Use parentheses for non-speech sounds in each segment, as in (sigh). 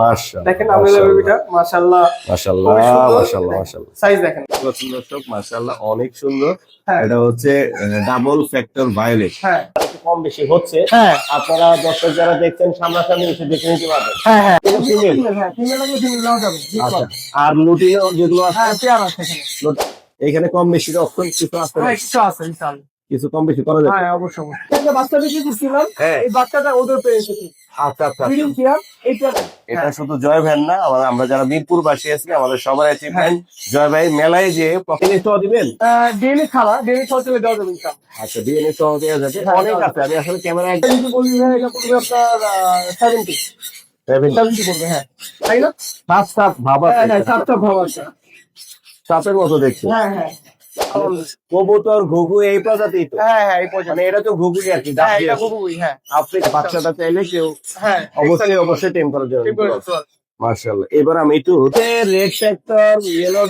মাশাআল্লাহ দেখেন আমরেলা বেবিটা মাশাআল্লাহ মাশাআল্লাহ মাশাআল্লাহ মাশাআল্লাহ। সাইজ দেখেন। দর্শক মাশাআল্লাহ অনেক সুন্দর। এটা হচ্ছে ডাবল ফ্যাক্টর ভায়োলেট হ্যাঁ। কম বেশি হচ্ছে। আপনারা দর্শক যারা দেখছেন সামনাসামনি এসে দেখে নিতে পারবেন। হ্যাঁ হ্যাঁ? হ্যাঁ আচ্ছা। আর লুটিনো যেগুলো আছে? হ্যাঁ পেয়ার আছে এখানে। এখানে কম বেশি অপশন কিছু আছে? কিছু আছে ইনশাআল্লাহ কিছু কম বেশি করা যাবে? হ্যাঁ অবশ্যই একটা বাচ্চা করছিলাম হ্যাঁ। এই বাচ্চাটা ওদের পেয়ে এসেছি। আচ্ছা আচ্ছা এটা শুধু জয় ভ্যান না আমরা আমরা যারা মিরপুর বাসী আছি আমাদের সবার হ্যাঁ। জয় ভাই মেলায় যে প্রতিনিধি সহ দিবেন? ডেলি খাওয়া ডেলি খাওয়া চলে দেওয়া যাবে আচ্ছা বিএনএ সহ দেওয়া যাবে। হ্যাঁ, অনেক আছে আমি আসলে ক্যামেরায় এই বলি এটা পড়বে আপনার সেভেন্টি সেভেন্টি পড়বে হ্যাঁ। তাই না? সাত সাত ভাবা হ্যাঁ সাতটা সাপের মতো দেখছি হ্যাঁ হ্যাঁ। কবুতর ঘুঘু এই প্রজাতি তো। হ্যাঁ হ্যাঁ এই পর্যন্ত মানে এটা তো ঘুঘু আর কি হ্যাঁ এটা। হ্যাঁ। আপনি বাচ্চাটা চাইলে কেউ হ্যাঁ অবশ্যই অবশ্যই টেম করার জন্য মার্শাল্লাহ এবার আমি একটু রেড সেক্টর ইয়েলো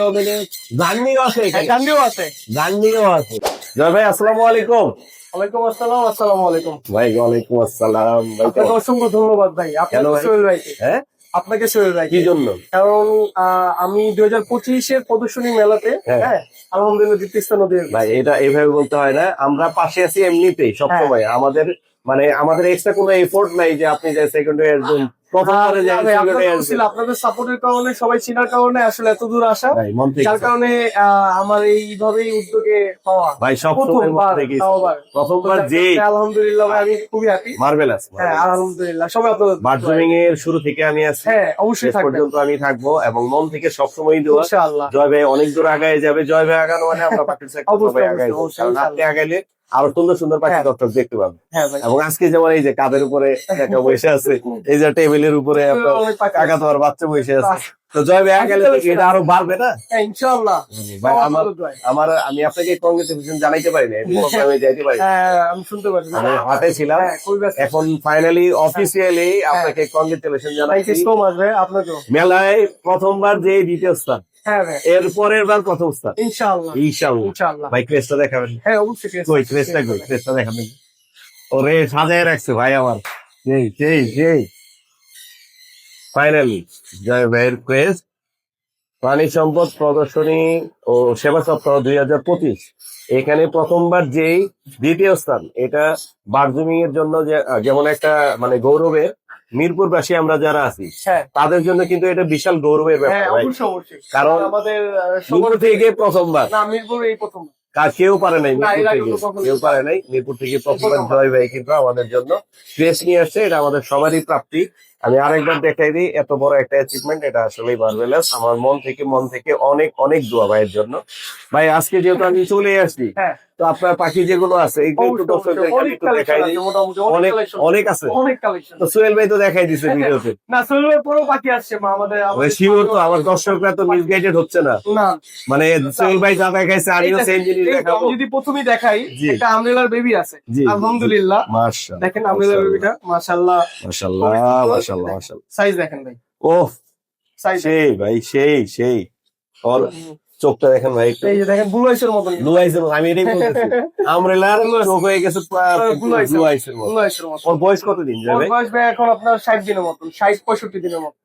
জার্নিও আছে হ্যাঁ, গান্ডিও আছে। জার্নিও আছে। জয় ভাই আসসালামু আলাইকুম। ওয়ালাইকুম আসসালাম আসসালামু আলাইকুম। ভাই ওয়ালাইকুম আসসালাম। ভাই অসংখ্য ধন্যবাদ ভাই। কেন আপনাকে ভাই? হ্যাঁ? আপনাকে সরে যায় কি জন্য? কারণ আহ, আমি দুই হাজার পঁচিশের প্রদর্শনী মেলাতে হ্যাঁ। হ্যাঁ আলহামদুলিল্লাহ দ্বিতীয় করেছি। ভাই এটা এভাবে বলতে হয় না। আমরা পাশে আছি এমনিতেই সবসময়। আমাদের মানে আমাদের এক্সট্রা কোনো এফোর্ট নাই যে আপনি যে সেকেন্ড ইয়ার আপনাদের সাপোর্টের কারণে সবাই চিনার কারণে আসলে এত দূর আসা। যার কারণে আমার এইভাবেই উদ্যোগে পাওয়া। ভাই প্রথমবার যে আলহামদুলিল্লাহ ভাই আমি খুবই হ্যাপি হ্যাঁ আলহামদুলিল্লাহ সবাই আপনাদের বার্জমিং এর শুরু থেকে আমি আছি। হ্যাঁ অবশ্যই পর্যন্ত আমি থাকব এবং মন থেকে সবসময় ইনশাআল্লাহ। জয় ভাই অনেক দূর আগায় যাবে। জয় ভাই আগানো মানে আমরা (laughs) আপনি আগাইলে আরও সুন্দর সুন্দর পাখি হ্যাঁ। দর্শক দেখতে পাবেন। হ্যাঁ এবং আজকে যেমন এই যে কাদের উপরে একা বসে আছে এই যে টেবিলের উপরে তোমার বাচ্চা বসে আছে। তো জয় ভাই আগালে তো এটা আরও বাড়বে না? হ্যাঁ ইনশাআল্লাহ। ভাই আমার আমার আমি আপনাকে কংগ্রেচুলেশন জানাইতে পারি না আমি যাইতে পারি হ্যাঁ আমি শুনতে পাচ্ছি আমি হাটে ছিলাম। হ্যাঁ এখন ফাইনালি অফিসিয়ালি আপনাকে congratulation thank you so much ভাই আপনাকেও। মেলায় প্রথমবার যে দ্বিতীয় স্থান। হ্যাঁ এর পরের বার প্রথম স্থান ইনশাআল্লাহ। ইনশাআল্লাহ। ভাই ক্রেসটা দেখাবেন। হ্যাঁ অবশ্যই কই ক্রেসটা কই ক্রেসটা দেখাবেন। ওরে সাজায় রাখছে ভাই আমার। সেই সেই সেই ফাইনালি জয় ভাইয়ের ক্রেস প্রাণী সম্পদ প্রদর্শনী ও সেবা সপ্তাহ দুই হাজার পঁচিশ। এখানে প্রথমবার যেই দ্বিতীয় স্থান এটা বার্জুমিং এর জন্য যে- যেমন একটা মানে গৌরবের মিরপুরবাসী আমরা যারা আছি হ্যাঁ। তাদের জন্য কিন্তু এটা বিশাল গৌরবের হ্যাঁ ব্যাপার অবশ্যই কারণ আমাদের মিরপুর থেকে প্রথমবার। না মিরপুর এই প্রথম। কেউ পারে নাই মিরপুর থেকে। কেউ পারে নাই মিরপুর থেকে প্রথমবার জয় ভাই কিন্তু আমাদের জন্য। ক্রেস নিয়ে আসছে এটা আমাদের সবারই প্রাপ্তি। আমি আরেকবার দেখাই দিই এত বড় একটা অ্যাচিভমেন্ট এটা আসলেই মার্ভেলাস আমার মন থেকে মন থেকে অনেক অনেক দোয়া ভাইয়ের জন্য। ভাই আজকে যেহেতু আমি চলে আসছি হ্যাঁ। তো আপনার পাখি যেগুলো আছে। অনেক আছে তো সোহেল ভাই তো দেখাই দিছে ভিডিওতে। (laughs) না সোহেলের পরেও বাকি আসছে আমাদের শিওর তো আমার দর্শকরা তো মিসগাইডেড হচ্ছে না। মানে সোহেল ভাই যা দেখাইছে আমিও সেম জিনিস দেখাবো। যদি প্রথমেই দেখাই জি। একটা আমরেলার বেবি আছে। আলহামদুলিল্লাহ। মাশাআল্লাহ। দেখেন আমরেলার বেবিটা মাশাআল্লাহ। মাশাআল্লাহ মাশাআল্লাহ মাশাআল্লাহ। সাইজ দেখেন ভাই। ওহ সাইজ সেই ভাই সেই সেই। ওর চোখটা দেখেন ভাই এই যে দেখেন ব্লু আইসের মতন ব্লু আইসের আমি এটাই বলতেছি। (laughs) আমরেলার চোখ হয়ে গেছে ব্লু আইসের ব্লু আইসের মতন। ওর বয়স কত দিন ওর বয়স ভাই এখন আপনার ষাট দিনের মতন ষাট পঁয়ষট্টি দিনের মতন।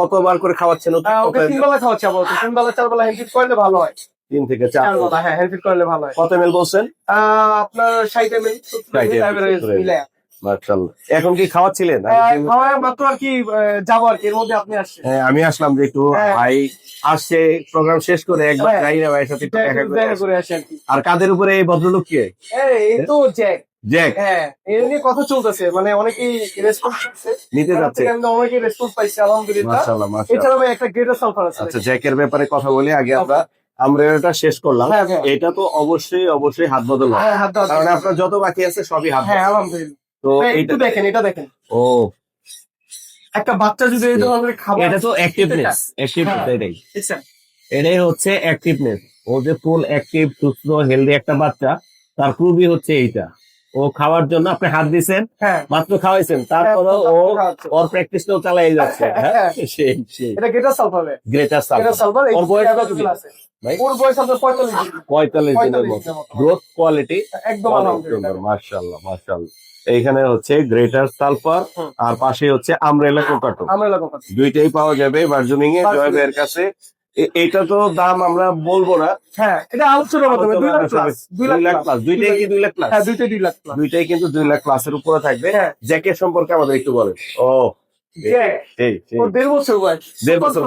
কতবার করে খাওয়াচ্ছেন? ওকে? ওকে তিন বেলা খাওয়াচ্ছে আপাতত। তিন বেলা চার বেলা হ্যান্ডফিট করলে ভালো হয়। তিন থেকে চার হ্যাঁ হ্যান্ডফিট করলে ভালো হয়। কত এমএল বলছেন? আহ, আপনার ষাট এম এল 60 ml মিলে মাশাআল্লাহ এখন কি খাওয়াচ্ছিলেন? আমি আহ, যে- খাওয়ায় মাত্র আর কি যাব আর কি এর মধ্যে আপনি আসছেন হ্যাঁ, আমি আসলাম যে একটু হ্যাঁ। ভাই আসছে প্রোগ্রাম শেষ করে একবার হ্যাঁ। যাই না ভাইয়ের সাথে দেখা করে আর কাদের উপরে এই ভদ্রলোক কে? এই, তো জ্যাক জ্যাক হ্যাঁ এর নিয়ে কথা চলতেছে মানে অনেকেই রেসপন্স নিতে যাচ্ছে। অনেকেই রেসপন্স পাইছি আলহামদুলিল্লাহ। একটা গ্রেটার সালফার আছে। আচ্ছা জ্যাকের ব্যাপারে কথা বলি আগে আমরা আমরা এটা শেষ করলাম। হ্যাঁ, হ্যাঁ। এটা তো অবশ্যই অবশ্যই হাত বদল হয়। হ্যাঁ কারণ আপনার যত বাকি আছে সবই হাত হ্যাঁ আলহামদুলিল্লাহ। তো একটু দেখেন এটা দেখেন। ও। একটা বাচ্চা যদি এই ধরনের খাবার এটা তো অ্যাক্টিভনেস অ্যাক্টিভনেস হ্যাঁ। এটাই। এটাই হচ্ছে অ্যাক্টিভনেস ও যে ফুল অ্যাক্টিভ সুস্থ হেলদি একটা বাচ্চা তার খুবই হচ্ছে এইটা। ও ও খাওয়ার জন্য আপনি হাত হ্যাঁ। মাত্র খাওয়াইছেন তারপরে হ্যাঁ, ও খাওয়াচ্ছে। ওর প্র্যাকটিসটাও চালাই যাচ্ছে। হ্যাঁ হ্যাঁ। এটা সালফার গ্রেটার সালফার ওর বয়স কত দিন? ভাই? ওর বয়স আপনার পঁয়তাল্লিশ দিন। দিনের 45 মতো। দিনের মতো। গ্রোথ কোয়ালিটি একদম আলহামদুলিল্লাহ। এইখানে হচ্ছে গ্রেটার সালফার আর পাশে হচ্ছে আমরেলা কোকাটো। দুইটাই পাওয়া যাবে বার্জুনিং এ বার্জুনিং। জয় ভাইয়ের কাছে। এটা তো দাম আমরা বলব না। হ্যাঁ এটা আলোচনার মাধ্যমে দুই লাখ প্লাস দুই লাখ লাখ প্লাস দুইটাই কি দুই লাখ প্লাস হ্যাঁ দুইটাই দুই লাখ প্লাস দুইটাই কিন্তু দুই লাখ প্লাসের উপরে থাকবে। হ্যাঁ। সম্পর্কে আমাদের একটু বলেন। ও জ্যাক? দেড় বছর বয়স। দেড় বছর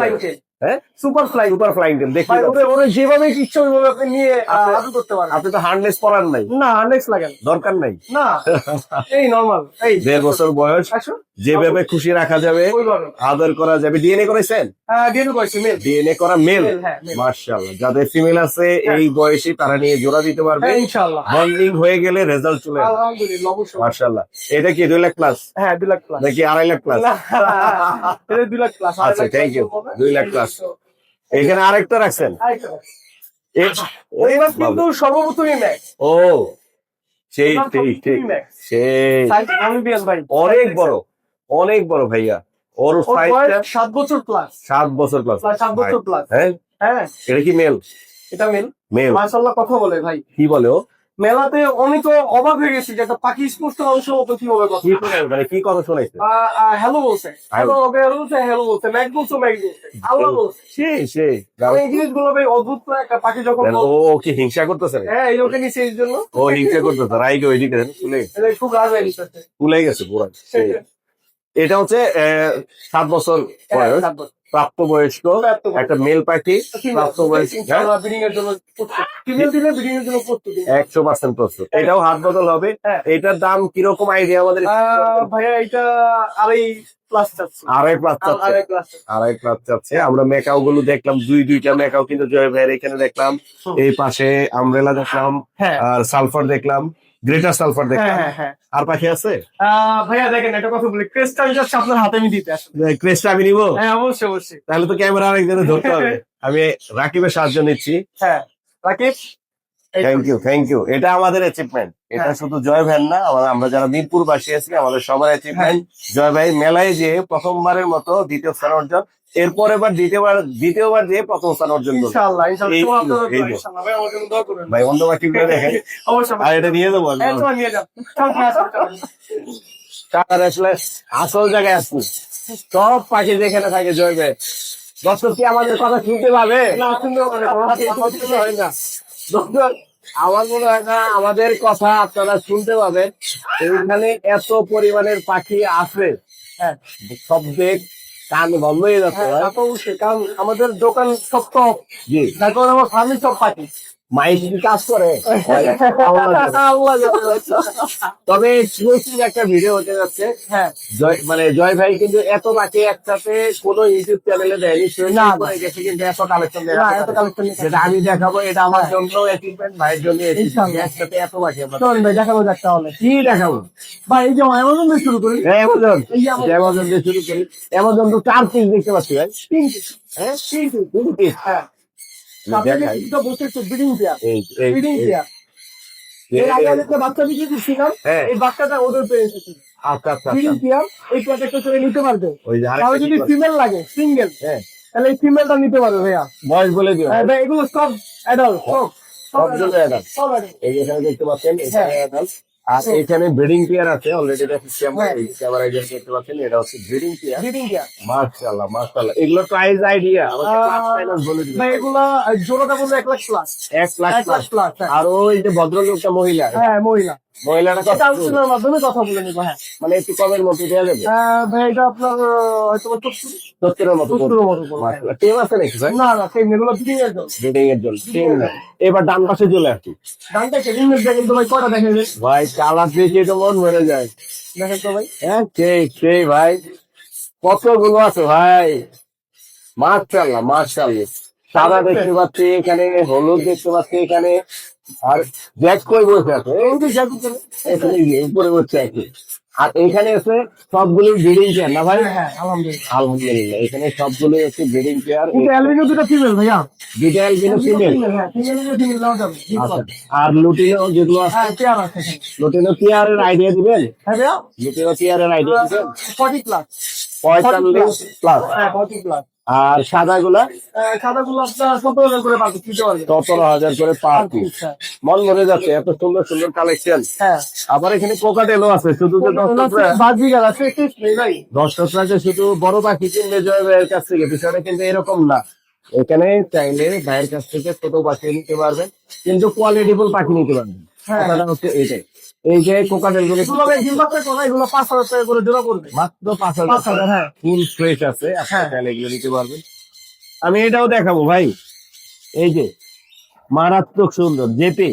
হ্যাঁ? Super flying super flying ten দেখি ওরে ওরে যেভাবে ইচ্ছা ওইভাবে আপনি নিয়ে আপনি- আদর করতে পারেন। আপনি তো হার্নেস পরার নাই। না নেক্সট লাগেন দরকার নাই। না এই নরমাল এই। দেড় বছর বয়স যেভাবে খুশি রাখা যাবে আদর করা যাবে। ডিএনএ করেছেন? হ্যাঁ মেল ডিএনএ করা মেল হ্যাঁ মার্শাল্লাহ যাদের ফিমেল আছে এই বয়সে তারা নিয়ে জোড়া দিতে পারবে। হ্যাঁ ইনশাআল্লাহ। বন্ডিং হয়ে গেলে রেজাল্ট চলে আসবে। আলহামদুলিল্লাহ অবশ্যই। মার্শাল্লাহ এটা কি দুই লাখ প্লাস হ্যাঁ দুই লাখ প্লাস নাকি আড়াই লাখ প্লাস এটা দুই লাখ প্লাস আচ্ছা, thank you. দুই লাখ। এখানে আরেকটা রাখছেন? এ- এবার কিন্তু সর্বপ্রথমই ও সেই ভাই অনেক বড় অনেক বড় ভাইয়া। ওর সাইজটা বছর প্লাস সাত বছর প্লাস সাত বছর প্লাস হ্যাঁ? হ্যাঁ। এটা কি মেল এটা মেল মেল মাশাআল্লাহ কথা বলে ভাই। কি বলে ও? মেলাতে অনেক অবাক হয়ে গেছি যে একটা পাখি স্পষ্ট অংশ মতো কীভাবে কথা কি শুনে মানে কি কথা শোনাইছে? হ্যালো বলছে। হ্যালো ওকে হ্যালো বলছে হ্যালো বলছে ম্যাক বলছে ম্যাক বলছে আল্লাহ বলছে। সেই সেই এই জিনিসগুলো ভাই অদ্ভুত একটা পাখি যখন ও কি হিংসা করতেছে হ্যাঁ এই ওকে নিচে এই জন্য। ও হিংসা করতেছে রাইগে ওইদিকে তুলে এটা খুব রাজ হয়ে গেছে। গেছে পুরো এটা হচ্ছে সাত বছর বয়স। প্রাপ্ত বয়স্ক একটা মেল পাখি প্রাপ্ত বয়স্ক হ্যাঁ? একশো পার্সেন্ট প্রস্তুত। এটাও হাত বদল হবে। হ্যাঁ। এটার দাম কীরকম আইডিয়া আমাদের? ভাইয়া এটা আড়াই আড়াই প্লাস চাচ্ছে। আড়াই প্লাস চাচ্ছে। আমরা মেকাও গুলো দেখলাম দুই দুইটা মেকাও কিন্তু জয় ভাইয়ের এখানে দেখলাম। এই পাশে আমরেলা দেখলাম হ্যাঁ। আর সালফার দেখলাম। গ্রেটার সালফার হ্যাঁ দেখলাম। হ্যাঁ হ্যাঁ আর পাখি আছে? ভাইয়া দেখেন একটা কথা বলি। ক্রেস্টটা আমি আপনার হাতে আমি দিতে আসলে আমি নিবো? হ্যাঁ অবশ্যই অবশ্যই। তাহলে তো ক্যামেরা আরেকজনে ধরতে হবে। (laughs) আমি রাকিবের সাহায্য নিচ্ছি। হ্যাঁ Rakib thank you thank you এটা আমাদের অ্যাচিভমেন্ট এটা। শুধু জয় ভ্যান না আমরা- যারা মিরপুর বাসী আছি আমাদের সবার অ্যাচিভমেন্ট জয় ভাই মেলায় যে প্রথমবারের মতো দ্বিতীয় স্থান অর্জন এরপর এবার দ্বিতীয়বার দ্বিতীয়বার যে প্রথম স্থান অর্জন দোয়া। ভাই দোয়া অন্য দেখেন। আর এটা নিয়ে। হ্যাঁ। টাকার আসলে আসল জায়গায় আসছি। সব পাখি যেখানে থাকে জয় দর্শক কি আমাদের কথা শুনতে পাবে? না, আমার দর্শক, মনে হয় না আমাদের কথা আপনারা শুনতে পাবেন। এইখানে এত পরিমাণের পাখি আছে। হ্যাঁ। শব্দে কান বন্ধ হয়ে যাচ্ছে হ্যাঁ। তা তো আমাদের দোকান সব টপ। তারপর আমার ফার্মি সব পাখি মাইক কাজ করে। তবে এক্সক্লুসিভ একটা ভিডিও হতে যাচ্ছে। হ্যাঁ। জয় মানে জয় ভাই কিন্তু এত পাখি একসাথে কোনো ইউটিউব চ্যানেলে দেয়নি না, না। না। গেছে কিন্তু এত কালেকশন এত collection নেই। আমি দেখাবো এটা আমার হ্যাঁ। জন্য অ্যাচিভমেন্ট ভাইয়ের জন্য। একসাথে এত আমরা চলুন ভাই দেখানো যাক তাহলে। কি দেখাবো? ভাই এই যে অ্যামাজন দিয়ে শুরু করি। অ্যামাজন অ্যামাজন দিয়ে শুরু করি। অ্যামাজন তো চার পিস দেখতে পাচ্ছি ভাই। হ্যাঁ? তিন পিস হ্যাঁ। বাচ্চা বিক্রি দিচ্ছিলাম হ্যাঁ। এই বাচ্চাটা ওদের পেয়েছে আচ্ছা আচ্ছা আচ্ছা। পেয়ার এই পেয়ারটা করে নিতে পারবে। তাহলে যদি ফিমেল লাগে সিঙ্গেল হ্যাঁ। তাহলে এই ফিমেলটা নিতে পারবে ভাইয়া। বয়স বলে দিও। হ্যাঁ, এগুলো সব অ্যাডাল্ট সব সব। এই যে দেখতে পাচ্ছেন হ্যাঁ। আর এখানে ব্রিডিং পেয়ার আছে অলরেডি দেখছি আমরা হ্যাঁ। এই ক্যামেরায় দেখতে পাচ্ছেন এটা হচ্ছে ব্রিডিং পেয়ার ব্রিডিং পেয়ার মাশাআল্লাহ মাশাআল্লাহ। এগুলো প্রাইস আইডিয়া আমাকে ক্লাস বলে দিবেন ভাই এগুলা জোড়াটা বলতে এক লাখ প্লাস 1 লাখ প্লাস আর ওই যে ভদ্রলোকটা মহিলা। হ্যাঁ মহিলা। মহিলাটা এটা মাধ্যমে কথা বলে নিবো হ্যাঁ। মানে একটু কমের দেওয়া যাবে ভাই এটা আপনার হয়তো সত্তরের মতো সত্তরের মতো পড়বে। মাশাআল্লাহ টেম আছে নাকি ভাই? না না সেই এগুলো ব্রিডিং এর জন্য। ব্রিডিং এর জন্য টেম না এবার ডান পাশে চলে আসি। গানটা কে ইংলিশ দেখেন তো ভাই রে? ভাই কালার দেখে তো মন ভরে যায়। দেখেন তো ভাই। হ্যাঁ সেই সেই ভাই? কতগুলো আছে ভাই? মাশাল্লাহ মাশাল্লাহ সাদা দেখতে পাচ্ছি এখানে হলুদ দেখতে পাচ্ছি এখানে। আর জ্যাক কই বসে আছে। উপরে- বসে আছে। আর এখানে আছে সবগুলো ব্রিডিং পেয়ার না ভাই? হ্যাঁ আলহামদুলিল্লাহ। এখানে সবগুলো হচ্ছে ব্রিডিং কিন্তু অ্যালবিনো দুটো ফিমেল ভাইয়া? দুইটা অ্যালবিনো ফিমেল আর লুটিনো যেগুলো আছে হ্যাঁ লুটিনো পেয়ারের আইডিয়া দিবেন? হ্যাঁ লুটিনো পেয়ারের আইডিয়া দিবেন? ফর্টি প্লাস পঁয়তাল্লিশ প্লাস হ্যাঁ প্লাস আর খাতাগুলো আপনার সতেরো হাজার করে পার পিস মন ভরে যাচ্ছে এত সুন্দর সুন্দর কালেকশন হ্যাঁ। আবার এখানে কোকাটেলও আছে শুধু যে দর্শকরা যে শুধু বড় পাখি কিনবে জয় ভাইয়ের কাছ থেকে বিষয়টা কিন্তু এরকম না। এখানে চাইলে ভাইয়ের কাছ থেকে ছোট পাখি নিতে পারবেন কিন্তু কোয়ালিটিফুল পাখি নিতে পারবেন। হ্যাঁ। হচ্ছে এইটাই। এই যে কোকাটেলগুলো এগুলো ভাই হিমবাসের কথা এগুলো পাঁচ হাজার টাকা করে জোড়া করবে মাত্র পাঁচ হাজার হ্যাঁ। ফুল ফ্রেশ আছে আপনারা হ্যাঁ। চাইলে এগুলো নিতে পারবেন। আমি এটাও দেখাবো ভাই। এই যে মারাত্মক সুন্দর জেপে।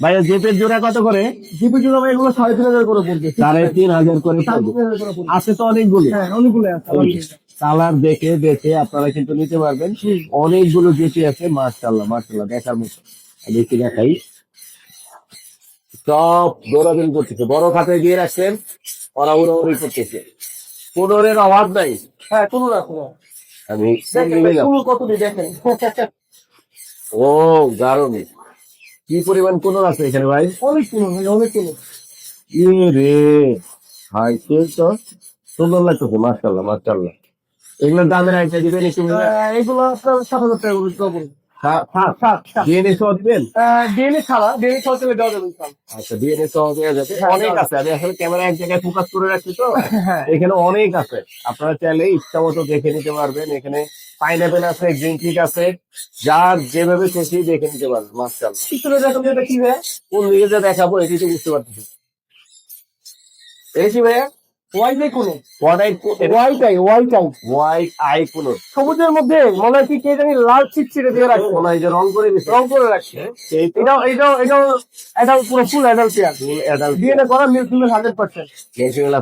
ভাই জেপের জোড়া কত করে? জিপি জোড়া ভাই এগুলো সাড়ে তিন হাজার করে পড়বে। সাড়ে তিন হাজার করে আছে তো অনেকগুলো। হ্যাঁ অনেকগুলো আছে। কালার দেখে দেখে আপনারা কিন্তু নিতে পারবেন। অনেকগুলো জেপি আছে মার্শাল্লাহ মার্শাল্লাহ দেখার মতো। একটু দেখাই। সব দৌড়াদৌড়ি করতেছে। বড় খাতে গিয়ে রাখছেন ওরা উড়াউড়ি করতেছে। পুনরের অভাব নাই। হ্যাঁ কোনো না কোনো। আমি ভাই, কত দেখেন। ও দারুণ। কি পরিমাণ কোন আছে এখানে ভাই? অনেক কোনো ভাই অনেক কোনো ইয়ে রে হাই সে তো সুন্দর লাগতেছে মার্শাল্লাহ মার্শাল্লাহ এগুলোর দামের আইডিয়া দিবেন এগুলো আপনার সাত হাজার টাকা ডিএনএ সহ দিবেন? ডিএনএ ছাড়া ডিএনএ ছাড়া চলে দেওয়া যাবে আচ্ছা ডিএনএ সহ দেওয়া যাবে। হ্যাঁ, অনেক আছে আমি আসলে ক্যামেরা এক জায়গায় ফোকাস করে রাখছি তো। হ্যাঁ। এখানে অনেক আছে। আপনারা চাইলে ইচ্ছা মতো দেখে নিতে পারবেন। এখানে পাইনাপেল আছে গ্রিন টিক আছে। যার যেভাবে খুশি দেখে নিতে পারবেন মার্শাল্লাহ পিছনে দেখুন এটা কি ভাই? কোন দিকে যে দেখাবো এটি তো বুঝতে পারতেছি। কি ভাইয়া? ওয়াই নাই কোনো হোয়াইট ওয়াইটাই ওয়াইটাই হোয়াইট আই কোন সবুজের মধ্যে মনে হয় কি কে জানি লাল চিটচিটে দিয়ে রাখছে। কোন এই যে রং করে দিচ্ছে। রং করে রাখছে। এটাও এটাও এটাও এটা পুরো full adult pair full adult DNA করা male female hundred percent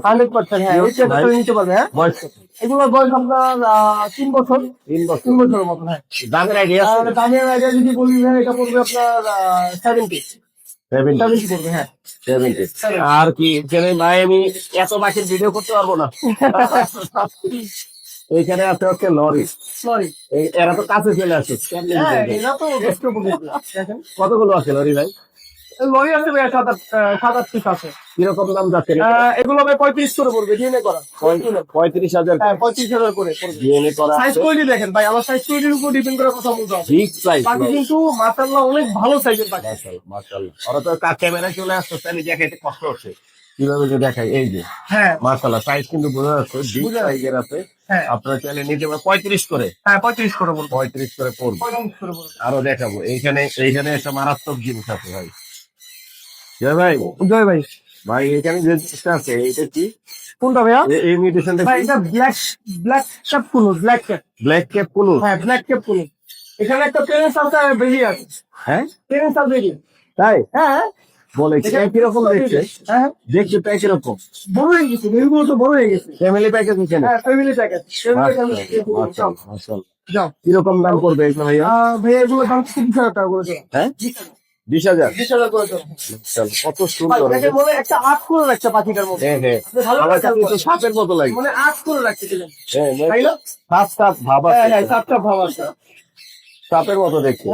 hundred percent হ্যাঁ ওই পেয়ারটা নিতে পারবে হ্যাঁ? বয়স কত? এগুলোর বয়স আপনার তিন বছর। তিন বছর। তিন বছরের মতন হ্যাঁ। দামের আইডিয়া আর দামের আইডিয়া যদি বলি ভাই এটা পড়বে আপনার সেভেন্টি হ্যাঁ আর কি ভাই আমি এত মাসের ভিডিও করতে পারব না। (laughs) এইখানে আছে হচ্ছে লরি। এরা তো কাছে চলে কেমনে হ্যাঁ (laughs) কতগুলো আছে লরি ভাই? লরি আছে ভাই সাত আট সাত আট পিস আছে। কীরকম দাম যাচ্ছে? এগুলো ভাই পঁয়ত্রিশ করে পড়বে ডিএনএ করা। পঁয়ত্রিশ হাজার। হ্যাঁ পঁয়ত্রিশ হাজার করে ডিএনএ করা সাইজ কোয়ালিটি দেখেন ভাই আমার সাইজ কোয়ালিটির উপর ডিপেন্ড করে কথা বলতে হবে। বিগ সাইজ বাকি কিন্তু মাসাল্লাহ অনেক ভালো সাইজের পাখি মাশাআল্লাহ ওরা তো কার ক্যামেরা চলে আসছে তাহলে দেখাইতে কষ্ট হচ্ছে। কীভাবে যে দেখাই এই যে। হ্যাঁ। মাশাআল্লাহ সাইজ কিন্তু বোঝা যাচ্ছে। সাইজের আছে। হ্যাঁ। আপনারা চাইলে নিতে পারেন পঁয়ত্রিশ করে। হ্যাঁ পঁয়ত্রিশ করে বলব। পঁয়ত্রিশ করে পড়বে। পঁয়ত্রিশ করে বলব। আরও দেখাবো। এইখানে এইখানে একটা মারাত্মক জিনিস আছে ভাই। জয় ভাই। জয় ভাই। ভাই এখানে যে জিনিসটা আছে এটা কি? কোনটা ভাইয়া? এই মিউটেশনটা ভাই এটা ব্ল্যাক ব্ল্যাক ক্যাপ কুলো ব্ল্যাক ক্যাপ ব্ল্যাক ক্যাপ কুলু হ্যাঁ ব্ল্যাক ক্যাপ কুলো এখানে একটা পেরেন্স আছে বেরিয়ে আছে। হ্যাঁ? পেরেন্স আছে বেরিয়ে। তাই? হ্যাঁ। বলে কীরকম দেখছে। হ্যাঁ। দেখতে প্যাক কীরকম বড় হয়ে গেছে বেবিগুলো তো বড় হয়ে গেছে। ফ্যামিলি প্যাকেজ এখানে হ্যাঁ ফ্যামিলি প্যাকেজ কীরকম দাম এগুলো ভাইয়া? ভাইয়া এগুলো দাম তিরিশ হাজার টাকা করে। দেওয়া হ্যাঁ বিশ হাজার। কত সুন্দর হয় হ্যাঁ। সাপের মতো লাগে। হ্যাঁ সাপের মতো দেখতে।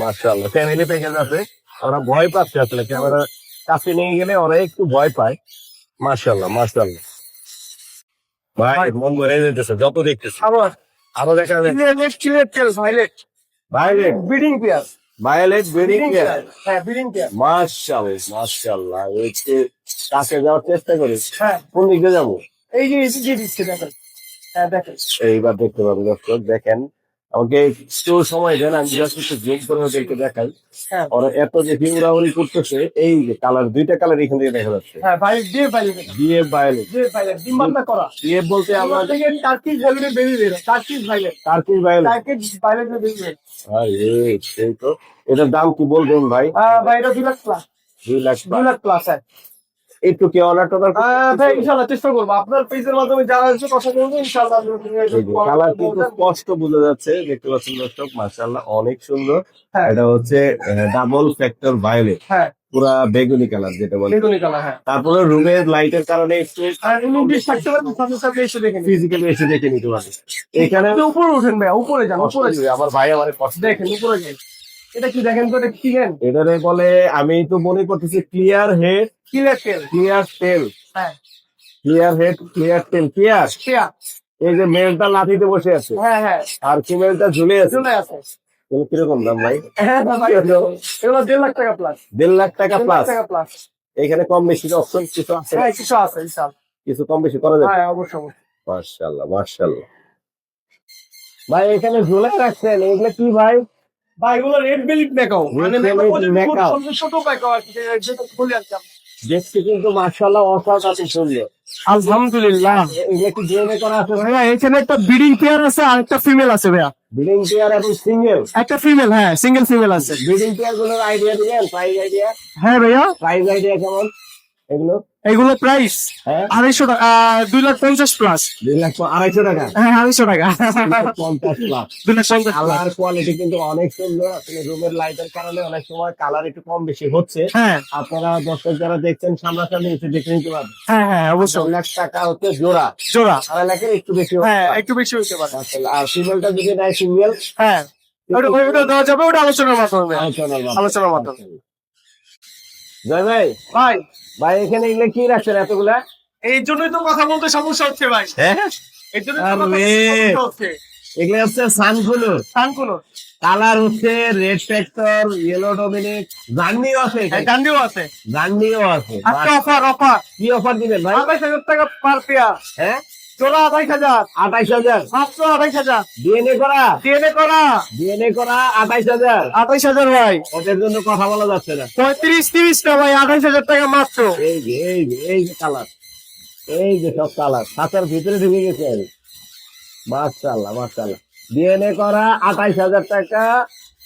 মার্শাল্লাহ ফ্যামিলি প্যাকেজ আছে। ওরা ভয় পাচ্ছে আসলে ক্যামেরা কাছে নিয়ে গেলে ওরা একটু ভয় পায়। মার্শাল্লাহ মার্শাল্লাহ ভাই মন ভরে যেতেছে যত দেখতেছে। আরও দেখা তেল violet violet breeding pair. Violet Bering breeding pair হ্যাঁ ব্রিডিং পেয়ার মার্শাল্লাহ মার্শাল্লাহ একটু কাছে যাওয়ার চেষ্টা করি। হ্যাঁ। কোন দিকে যাব? এই যে এই যে দিচ্ছে দেখেন। হ্যাঁ দেখেন। এইবার দেখতে পাবো দর্শক দেখেন। আমাকে একটু সময় দেন আমি জাস্ট একটু জুম করে ওদেরকে দেখাই। হ্যাঁ। ওরা এত যে হিউরাহুরি করতেছে এই যে কালার দুইটা কালার এখান থেকে দেখা যাচ্ছে। হ্যাঁ ভাইলেট দিয়ে ভাইলেট বিয়ে ভায়োলেট দিয়ে ভাইলেট ডিম বাচ্চা করা। বিয়ে বলতে আমরা থেকে টার্কিশ ভাইলেট বেরিয়ে বেরো Turkish violet Turkish violet Turkish violet বেরিয়ে বেরো আরে সেই তো। এটার দাম কি বলবেন ভাই? আহ, ভাই এটা দুই লাখ প্লাস দুই লাখ দুই লাখ প্লাস হ্যাঁ। একটু কি অর্ডার টর্ডার ভাই ইনশাল্লাহ চেষ্টা করব। আপনার পেজের মাধ্যমে কথা বলব ইনশাল্লাহ কালার কিন্তু স্পষ্ট বোঝা যাচ্ছে দেখতে পাচ্ছেন দর্শক মার্শাল্লাহ অনেক সুন্দর। হ্যাঁ। এটা হচ্ছে ডাবল ফ্যাক্টর ভায়োলেট হ্যাঁ। পুরা বেগুনি কালার যেটা বলে। বেগুনি কালার হ্যাঁ। তারপরে রুমের লাইটের কারণে একটু থাকতে পারে সামনে সামনে এসে দেখে ফিজিক্যালি এসে দেখে নিতে পারে এখানে উপরে উঠেন ভাই উপরে যান উপরে আমার ভাই আমার কষ্ট দেখেন উপরে যান। এটা কি দেখেন তো এটা কি এটারে বলে আমি তো মনে করতেছি clear head clear tail clear tail হ্যাঁ। Clear head clear tail clear pair এই যে মেলটা লাঠিতে বসে আছে। হ্যাঁ হ্যাঁ। আর ফিমেলটা ঝুলে আছে। চলে আছে। এগুলো কীরকম দাম ভাই? হ্যাঁ এগুলো দেড় লাখ টাকা প্লাস দেড় লাখ টাকা প্লাস প্লাস এখানে কম বেশি অপশন কিছু আছে? হ্যাঁ কিছু আছে কিছু কম বেশি করা যাবে হ্যাঁ অবশ্যই ভাই এখানে ঝুলে রাখছেন এগুলো কি ভাই? ভাই এগুলো রেড বেলিট মেকাও মানে মেকাও ছোট মেকাও আর কি যেটা বলি আর কি দেখতে কিন্তু মার্শাল্লাহ অসাধারণ সুন্দর। আলহামদুলিল্লাহ। কি ডিএনএ করা আছে। ভাইয়া এখানে একটা ব্রিডিং পেয়ার আছে আর একটা ফিমেল আছে ভাইয়া। ব্রিডিং পেয়ার এবং সিঙ্গেল একটা ফিমেল হ্যাঁ সিঙ্গেল ফিমেল আছে। ব্রিডিং পেয়ারগুলোর আইডিয়া দিবেন প্রাইস আইডিয়া হ্যাঁ ভাইয়া। প্রাইস আইডিয়া কেমন? এগুলো? এগুলো প্রাইস হ্যাঁ। আড়াইশো টাকা দুই লাখ পঞ্চাশ প্লাস দুই লাখ আড়াইশো টাকা? হ্যাঁ আড়াইশো টাকা। পঞ্চাশ লাখ দুই লাখ পঞ্চাশ কালার কোয়ালিটি কিন্তু অনেক সুন্দর। আসলে রুমের লাইটের কারণে অনেক সময় কালার একটু কম বেশি হচ্ছে। হ্যাঁ। আপনারা দর্শক যারা দেখছেন সামনাসামনি এসে দেখে নিতে পারবেন। হ্যাঁ হ্যাঁ অবশ্যই। লাখ টাকা হচ্ছে জোড়া। জোড়া। আড়াই লাখের একটু বেশি হ্যাঁ একটু বেশি হইতে পারে। আসলে আর ফিমেলটা যদি নেয় সিঙ্গেল হ্যাঁ। ওটা ওটা দেওয়া যাবে ওটা আলোচনার মাধ্যমে। আলোচনার মাধ্যমে। জয় ভাই। ভাই। ভাই এখানে এগুলো কি রাখছেন এতগুলা? এই জন্যই তো কথা বলতে সমস্যা হচ্ছে ভাই। হ্যাঁ? এই সমস্যা হচ্ছে। এগুলো হচ্ছে সানগুলো কানকুনো কালার হচ্ছে রেড ফ্যাক্টর ইয়েলো ডোমিনিক জার্নিও আছে ডান্ডিও আছে। জার্নিও আছে। অফার অফার কি অফার দিবেন ভাই? আঠাইশ হাজার টাকা পার পেয়ার হ্যাঁ? জোড়া আঠাইশ হাজার। আঠাইশ হাজার। মাত্র আঠাইশ হাজার। ডিএনএ করা? ডিএনএ করা। ডিএনএ করা আঠাইশ হাজার। আঠাইশ হাজার ভাই। ওদের জন্য কথা বলা যাচ্ছে না। পঁয়ত্রিশ তিরিশ টা ভাই আঠাইশ হাজার টাকা মাত্র। এই যে এই যে এই যে কালার এই যে সব কালার খাতার ভিতরে ঢুকে গেছে আমি মার্শাল্লাহ মার্শাল্লাহ ডিএনএ করা আঠাইশ হাজার টাকা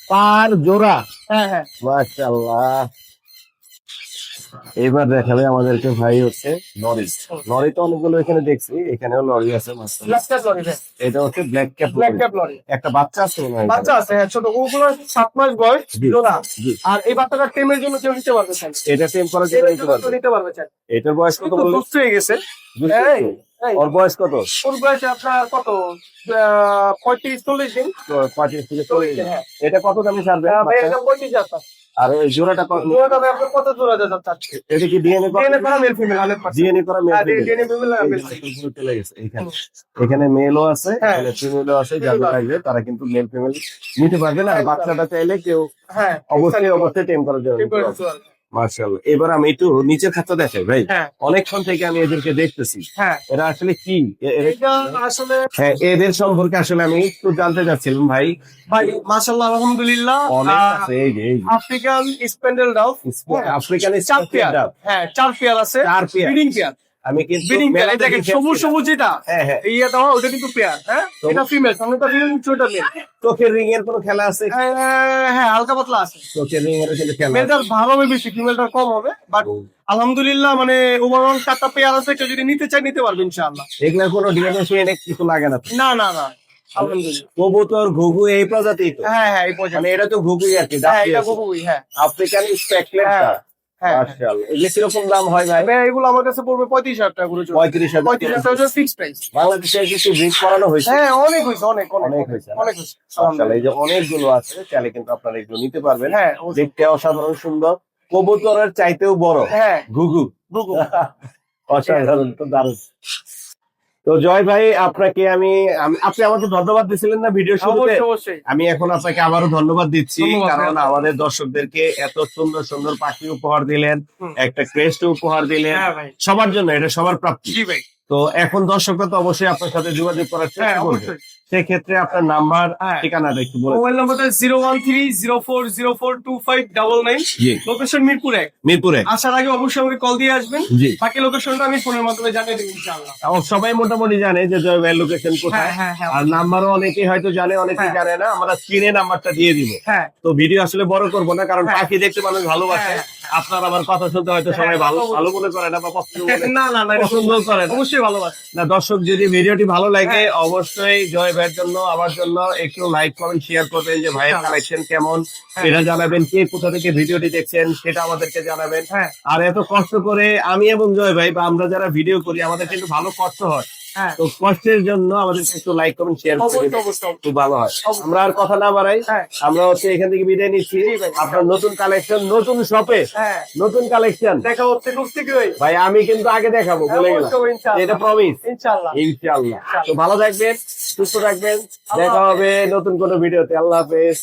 পার জোড়া। হ্যাঁ হ্যাঁ। মার্শাল্লাহ এবার দেখাবে আমাদেরকে ভাই হচ্ছে লরি লরি তো অনেকগুলো এখানে দেখছি এখানেও লরি আছে ভাই এটা হচ্ছে black cap black cap lory. একটা বাচ্চা আছে বাচ্চা আছে হ্যাঁ ছোট। ওগুলো সাত মাস বয়স জোড়া। আর এই বাচ্চাটা টেমের জন্য কেউ নিতে পারবে স্যার। এটা টেম করার জন্য নিতে পারবে। নিতে পারবে স্যার। এটার বয়স কত বলল? দুষ্ট হয়ে গেছে। ওর বয়স কত? ওর বয়সে আপনার কত? পঁয়ত্রিশ চল্লিশ দিন। পঁচিশ থেকে চল্লিশ হ্যাঁ। এটা কত দামে ছাড়বে পঁয়ত্রিশ হাজার আর ওই জোড়াটা কত জোড়াটা আপনি কত জোড়া দেন চাচ্ছেন এটা কি ডিএনএ ডিএনএ করা male female hundred percent DNA করা মেল ডিএনএ ফিমেল চলে গেছে এখানে এখানে মেলও আছে হ্যাঁ। এখানে ফিমেলও আছে যারা তারা কিন্তু মেল ফিমেল নিতে পারবে না আর হ্যাঁ, বাচ্চাটা চাইলে কেউ হ্যাঁ অবশ্যই অবশ্যই টেম করার জন্য। মার্শাল্লাহ এবার আমি একটু নিচের খাতা দেখাই ভাই। হ্যাঁ। অনেকক্ষণ থেকে আমি এদেরকে দেখতেছি। হ্যাঁ। এরা আসলে কি? আসলে হ্যাঁ এদের সম্পর্কে আসলে আমি একটু জানতে চাচ্ছিলাম ভাই। ভাই মার্শাল্লাহ আলহামদুলিল্লাহ। আফ্রিকান স্পেন্ডেল ডাউ আফ্রিকান চার পেয়ার। হ্যাঁ চার পেয়ার আছে। চার পেয়ার। আমি কিন্তু ব্রিডিং পেয়ার দেখেন সবুজ সবুজ যেটা হ্যাঁ হ্যাঁ। ইয়ে দেওয়া ওটা কিন্তু পেয়ার হ্যাঁ? এটা ফিমেল সামনেটা ফিমেল ছোটটা মেল চোখের রিং এর কোনো খেলা আছে? হ্যাঁ হালকা পাতলা আছে। চোখের রিং এর কিন্তু খেলা। মেলটার ভালো হবে বেশি ফিমেলটার কম হবে বাট আলহামদুলিল্লাহ মানে ওভারঅল চারটা পেয়ার আছে কেউ যদি নিতে চায় নিতে পারবে ইনশাআল্লাহ। এগুলা কোনো কিছু লাগে না। না না না কবুতর ঘুঘু এই প্রজাতি তো? হ্যাঁ হ্যাঁ এই পর্যন্ত মানে এটা তো ঘুঘুই আর কি হ্যাঁ এটা খুবই হ্যাঁ। আফ্রিকান স্পেকলেট হ্যাঁ হ্যাঁ। কীরকম দাম হয় ভাই? এগুলো আমার কাছে পড়বে পঁয়ত্রিশ হাজার টাকা করে পঁয়ত্রিশ পঁয়ত্রিশ হাজার টাকা ফিক্স প্রাইস বাংলাদেশে কিছু ব্রিড করানো হয়েছে? হ্যাঁ অনেক হয়েছে অনেক হয়েছে অনেক হয়েছে। এই যে অনেকগুলো আছে তাহলে কিন্তু আপনারা এগুলো নিতে পারবেন। হ্যাঁ দেখতে অসাধারণ সুন্দর। কবুতরের চাইতেও বড়। হ্যাঁ। ঘুঘু। গুগল অসাধারণ তো দারুণ। তো জয় ভাই আপনাকে আমি আপনি আমাকে ধন্যবাদ দিছিলেন না ভিডিও শুরুতে? আমি এখন আপনাকে আবারও ধন্যবাদ দিচ্ছি কারণ আমাদের দর্শকদেরকে এত সুন্দর সুন্দর পাখি উপহার দিলেন একটা ক্রেস্ট উপহার দিলেন। হ্যাঁ সবার জন্য এটা সবার প্রাপ্তি। তো এখন দর্শকরা তো অবশ্যই আপনার সাথে যোগাযোগ করার হ্যাঁ চেষ্টা করবে। অবশ্যই। সেক্ষেত্রে আপনার নাম্বার হ্যাঁ। ঠিকানাটা একটু বলে মোবাইল নাম্বারটা zero one three zero four zero four two five double nine. Location Mirpur এক। মিরপুরে আসার আগে অবশ্যই আমাকে কল দিয়ে আসবেন। বাকি লোকেশনটা আমি ফোনের মাধ্যমে জানিয়ে দেবো ইনশাআল্লাহ। সবাই মোটামুটি জানে যে জয় ভাইয়ের লোকেশন হ্যাঁ কোথায়। হ্যাঁ আর নাম্বারও অনেকেই হয়তো জানে অনেকেই। জানে না। আমরা স্ক্রিনে নাম্বারটা দিয়ে দিব। হ্যাঁ। তো ভিডিও আসলে বড় করব না কারণ। পাখি দেখতে মানুষ ভালোবাসে। আপনার আমার কথা শুনতে হয়তো সবাই ভালো ভালো মনে করে না বা পছন্দ না না না পছন্দ করে অবশ্যই ভালোবাসে। না দর্শক যদি ভিডিওটি ভালো লাগে অবশ্যই জয় ভাইয়ের জন্য আমার জন্য একটু লাইক কমেন্ট শেয়ার করবেন যে ভাইয়ের কালেকশন কেমন এটা জানাবেন কে কোথা থেকে ভিডিওটি দেখছেন সেটা আমাদেরকে জানাবেন। হ্যাঁ। আর এত কষ্ট করে আমি এবং জয় ভাই বা আমরা যারা ভিডিও করি আমাদের কিন্তু ভালো কষ্ট হয় হ্যাঁ। তো কষ্টের জন্য আমাদেরকে একটু লাইক কমেন্ট শেয়ার করে খুব ভালো হয়। আমরা আর কথা না বাড়াই। হ্যাঁ। আমরা হচ্ছে এখান থেকে বিদায় নিচ্ছি। আপনার নতুন কালেকশন নতুন শপে হ্যাঁ। নতুন কালেকশন দেখা হচ্ছে খুব শীঘ্রই। ভাই আমি কিন্তু আগে দেখাবো বলে গেলাম। এটা প্রমিস ইনশাআল্লাহ। ইনশাআল্লাহ। তো ভালো থাকবেন সুস্থ থাকবেন। দেখা হবে নতুন কোনো ভিডিওতে। আল্লাহ হাফেজ।